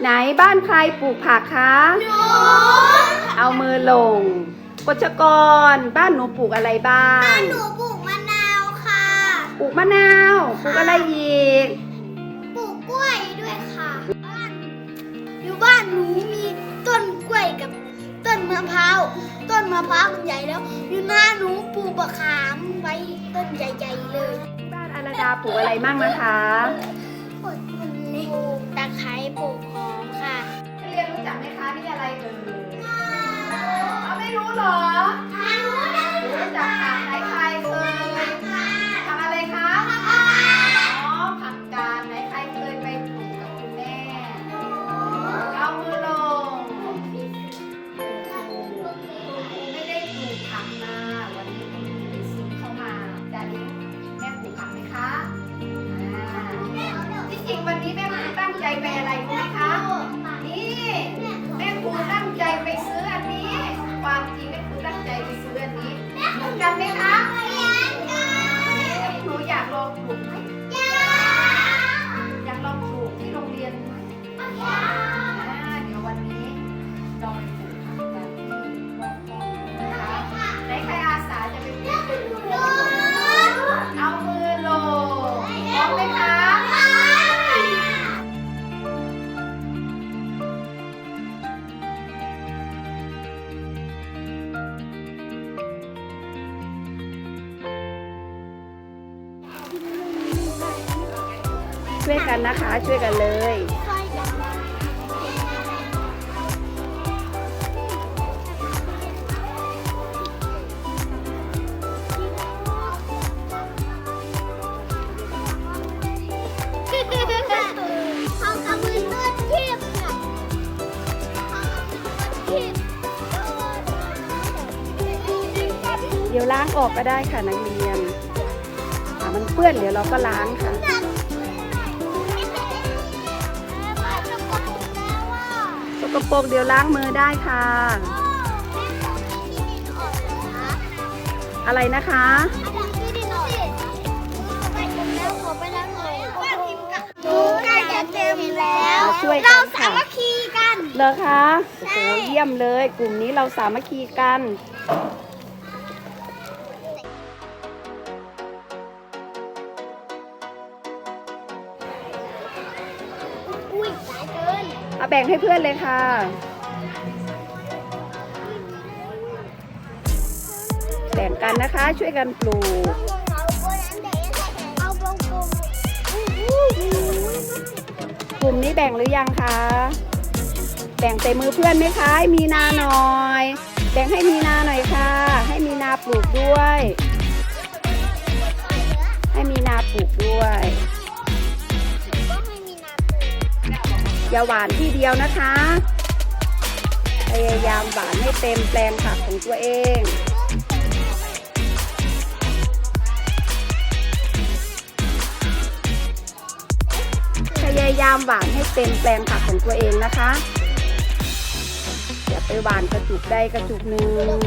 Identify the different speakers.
Speaker 1: ไหนบ้านใครปลูกผักคะ
Speaker 2: หนู
Speaker 1: เอามือลงกฎชกร บ้านหนูปลูกอะไรบ้าง
Speaker 2: หนูปลูกมะนาวค่ะ
Speaker 1: ปลูกมะนาว ปลูกอะไรอีก
Speaker 2: ปลูกกล้วยด้วยค่ะ บ้านอยู่บ้านหนูมีต้นกล้วยกับต้นมะพร้าว ต้นมะพร้าวมันใหญ่แล้ว อยู่หน้าหนูปลูกมะขามไว้ต้นใหญ่ๆเลย
Speaker 1: บ้านอาราดาปลูกอะไรมั่งนะคะ
Speaker 2: ปลูกตะไคร้ปลูกหอมค่ะ
Speaker 1: เรียนรู้จักไหมคะนี่อะไรเอ่ยเอาไม่รู้เหรอรู้จักผักไหนใคร ใจไปอะไร ช่วยกันนะคะ ช่วยกันเลย
Speaker 2: เขากำมือต้นทิพย์ค่ะทิพย์
Speaker 1: เดี๋ยวล้างออกก็ได้ค่ะนักเรียนอะมันเปื้อนเดี๋ยวเราก็ล้างค่ะสก ปรกเดี๋ยวล้างมือได้ค่ะ อะไรนะคะ
Speaker 2: ใกล้จะเต็มแล้ว
Speaker 1: มาช่วยกั
Speaker 2: เรา
Speaker 1: น
Speaker 2: สา
Speaker 1: ค่ะ
Speaker 2: มัคคีกัน
Speaker 1: เหรอคะโอ้โหเยี่ยมเลย กลุ่มนี้เราสามัคคีกัน แบ่งให้เพื่อนเลยค่ะแบ่งกันนะคะช่วยกันปลูก
Speaker 2: กลุ่ม
Speaker 1: นี้แบ่งหรือยังคะแบ่งใส่มือเพื่อนไหมคะมีนาหน่อย แบ่งให้มีนาหน่อยค่ะ ให้มีนาปลูกด้วย ให้มีนาปลูกด้วย อย่าหวานที่เดียวนะคะ พยายามหวานให้เต็มแปลงผักของตัวเองพยายามหวานให้เต็มแปลงผักของตัวเองนะคะ อย่าไปหวานกระจุกใดกระจุกหนึ่ง